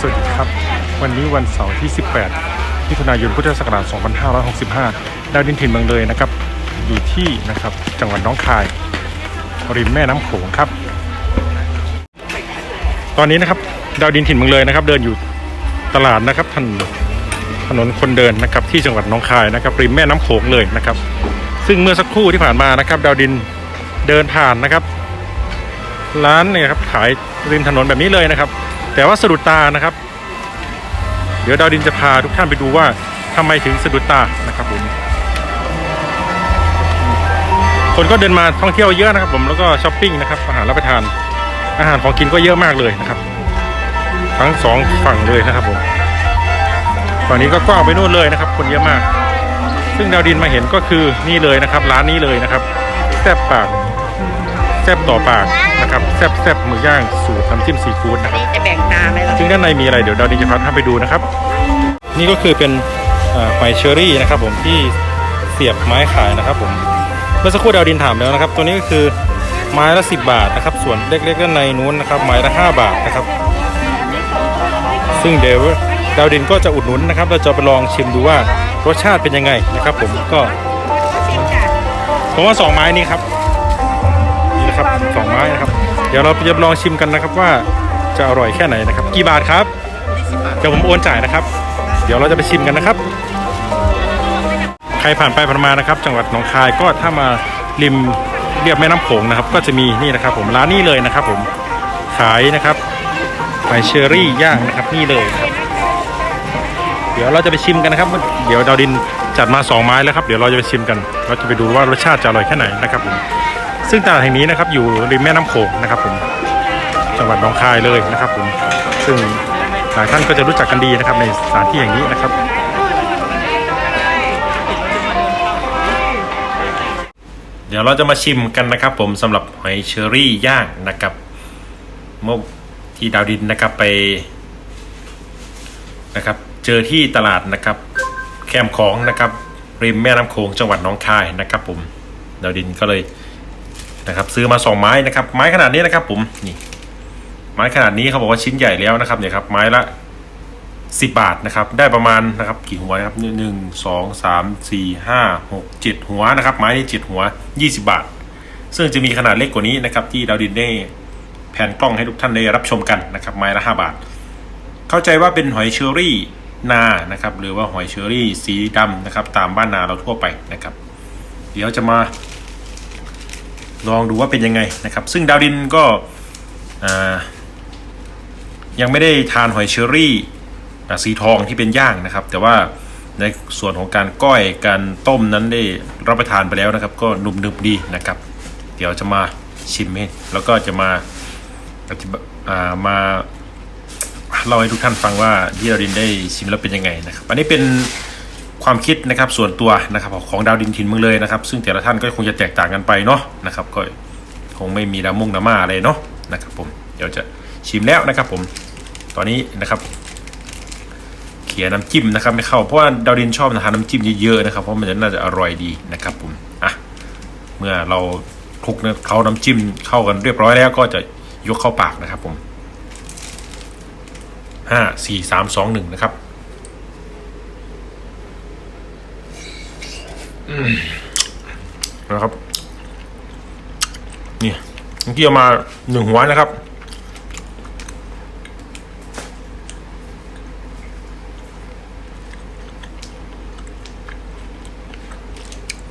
สวัสดีครับ วันนี้วันเสาร์ที่ 18มิถุนายนพุทธศักราช 2565 ดาวดินถิ่นเมืองเลยนะครับ อยู่ที่นะครับจังหวัดน้องคาย ริมแม่น้ำโขงครับ ตอนนี้นะครับดาวดินถิ่นเมืองเลยนะครับ เดินอยู่ตลาดนะครับถนนถนนคนเดินนะครับที่จังหวัดน้องคายนะครับ ริมแม่น้ำโขงเลยนะครับ ซึ่งเมื่อสักครู่ที่ผ่านมานะครับ ดาวดินเดินผ่านนะครับ ร้านเนี่ยครับขายริมถนนแบบนี้เลยนะครับ แต่ว่าสะดุดตานะครับ เดี๋ยวดาวดินจะพาทุกท่านไปดูว่าทำไมถึงสะดุดตานะครับผมคนก็เดินมาท่องเที่ยวเยอะนะครับ ผมแล้วก็ช้อปปิ้งนะครับอาหารรับประทานอาหารของกินก็เยอะมากเลยนะครับ ทั้งสองฝั่งเลยนะครับผมฝั่งนี้ก็กว้างไปนู่นเลยนะครับ คนเยอะมาก ซึ่งดาวดินมาเห็นก็คือนี่เลยนะครับ ร้านนี้เลยนะครับแซ่บปาก ซ่บต่อปากนะครับแซ่บแซ่บหมูย่างสูตรน้ำจิ้มซีฟู้ดนะครับนี่จะแบ่งตาไหมล่ะซึ่งด้านในมีอะไรเดี๋ยวดาวดินจะพาท่านไปดูนะครับ นี่ก็คือเป็นเอ่อหอยเชอรี่นะครับ ผมที่เสียบไม้ขายนะครับ ผมเมื่อสักครู่ดาวดินถามแล้วนะครับ ตัวนี้ก็คือไม้ละ 10 บาทนะครับ ส่วนเล็กๆด้านในนู้นนะครับไม้ละ5บาทนะครับ ซึ่งเดี๋ยวดาวดินก็จะอุดหนุนนะครับ เราจะไปลองชิมดูว่ารสชาติเป็นยังไงนะครับ ผมก็ผมว่าสองไม้นี้ครับ นี่นะครับสองไม้นะครับ เดี๋ยวเราจะลองชิมกันนะครับว่าจะอร่อยแค่ไหนนะครับ กี่บาทครับเดี๋ยวผมโอนจ่ายนะครับ เดี๋ยวเราจะไปชิมกันนะครับ ใครผ่านไปผ่านมานะครับ จังหวัดหนองคายก็ถ้ามาริมเรียบแม่น้ำโขงนะครับ ก็จะมีนี่นะครับ ผมร้านนี้เลยนะครับ ผมขายนะครับหอยเชอรี่ย่างนะครับนี่เลยครับ เดี๋ยวเราจะไปชิมกันนะครับ เดี๋ยวดาวดินจัดมาสองไม้แล้วครับ เดี๋ยวเราจะไปชิมกัน เราจะไปดูว่ารสชาติจะอร่อยแค่ไหนนะครับผม ซึ่งตลาดแห่งนี้นะครับอยู่ริมแม่น้ำโขงนะครับผมจังหวัดหนองคายเลยนะครับผมซึ่งหลายท่านก็จะรู้จักกันดีนะครับในสถานที่แห่งนี้นะครับเดี๋ยวเราจะมาชิมกันนะครับ ผมสำหรับหอยเชอรี่ย่างนะครับ เมื่อที่ดาวดินนะครับไปนะครับ เจอที่ตลาดนะครับ แคมของนะครับ ริมแม่น้ำโขงจังหวัดหนองคายนะครับ ผมดาวดินก็เลย นะครับซื้อมาสองไม้นะครับ ไม้ขนาดนี้นะครับผมนี่ไม้ขนาดนี้เขาบอกว่าชิ้นใหญ่แล้วนะครับเนี่ยครับไม้ละสิบบาทนะครับ ได้ประมาณนะครับกี่หัวนะครับหนึ่งสองสามสี่ห้าหกเจ็ดหัวนะครับ ไม้นี้เจ็ดหัวยี่สิบาท ซึ่งจะมีขนาดเล็กกว่านี้นะครับ ที่ดาวดินได้แผนกล้องให้ทุกท่านได้รับชมกันนะครับ ไม้ละห้าบาท เข้าใจว่าเป็นหอยเชอรี่นานะครับ หรือว่าหอยเชอรี่สีดำนะครับ ตามบ้านนาเราทั่วไปนะครับ เดี๋ยวจะมา ลองดูว่าเป็นยังไงนะครับ ซึ่งดาวดินก็ยังไม่ได้ทานหอยเชอรี่สีทองที่เป็นย่างนะครับ แต่ว่าในส่วนของการก้อยการต้มนั้นได้รับประทานไปแล้วนะครับ ก็นุ่มนึบดีนะครับ เดี๋ยวจะมาชิมให้แล้วก็จะมาอธิบอ่ามาเล่าให้ทุกท่านฟังว่าที่ดาวดินได้ชิมแล้วเป็นยังไงนะครับ อันนี้เป็น ความคิดนะครับส่วนตัวนะครับของดาวดินถิ่นเมืองเลยนะครับ ซึ่งแต่ละท่านก็คงจะแตกต่างกันไปเนาะนะครับก็คงไม่มีดรามุ่งดราม่าอะไรเนาะนะครับผมเดี๋ยวจะชิมแล้วนะครับผมตอนนี้นะครับเขียน้ำจิ้มนะครับไม่เข้าเพราะว่าดาวดินชอบทานน้ำจิ้มเยอะๆนะครับเพราะมันจะน่าจะอร่อยดีนะครับผมอะเมื่อเราคลุกเนี่ยเขาน้ำจิ้มเข้ากันเรียบร้อยแล้วก็จะยกเข้าปากนะครับผมห้าสี่สามสองหนึ่งนะครับ นะครับ นี่เมื่อกี้เอามาหนึ่งหัวนะครับ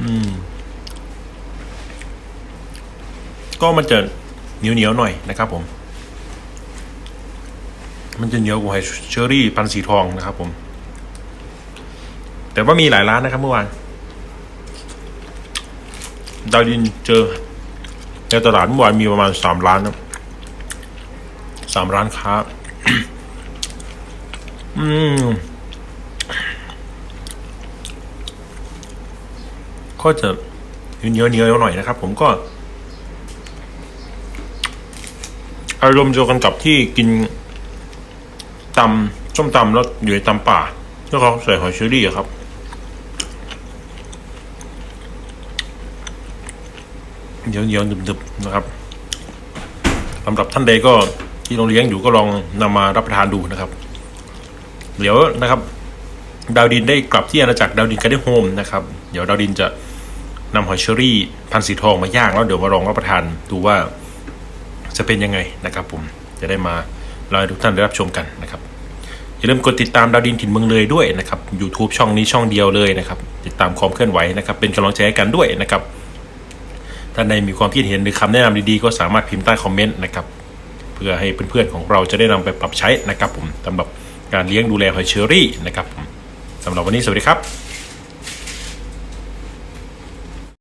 อืมก็มันจะเหนียวเหนียวหน่อยนะครับผม มันจะเหนียวกว่าเชอรี่พันสีทองนะครับผม แต่ว่ามีหลายร้านนะครับเมื่อวาน ดาวดินเจอในตลาดเมื่อวานมีประมาณสามร้านนะสามร้านค้า อืมก็จะเนื้อเนื้อหน่อยนะครับ ผมก็ อารมณ์เดียวกันกับที่กินตำส้มตำแล้วอยู่ในตำป่าแล้วเขาใส่หอยเชอรี่ครับ เดี๋ยวเดี๋ยวดึบๆนะครับสำหรับท่านใดก็ที่ลองเลี้ยงอยู่ก็ลองนำมารับประทานดูนะครับ เดี๋ยวนะครับ ดาวดินได้กลับที่อาณาจักรดาวดินกันได้โฮมนะครับ เดี๋ยวดาวดินจะนำหอยเชอรี่พันธุ์สีทองมาย่างแล้วเดี๋ยวมาลองรับประทานดูว่าจะเป็นยังไงนะครับ ผมจะได้มาเล่าให้ทุกท่านได้รับชมกันนะครับอย่าลืมกดติดตามดาวดินถิ่นเมืองเลยด้วยนะครับ YouTube ช่องนี้ช่องเดียวเลยนะครับ ติดตามความเคลื่อนไหวนะครับ เป็นกำลังใจให้กันด้วยนะครับ ท่านใดมีความคิดเห็นหรือคำแนะนำดีๆ ก็สามารถพิมพ์ใต้คอมเมนต์นะครับ เพื่อให้เพื่อนๆของเราจะได้นำไปปรับใช้นะครับผมสำหรับการเลี้ยงดูแลหอยเชอรี่นะครับผมสำหรับวันนี้สวัสดีครับ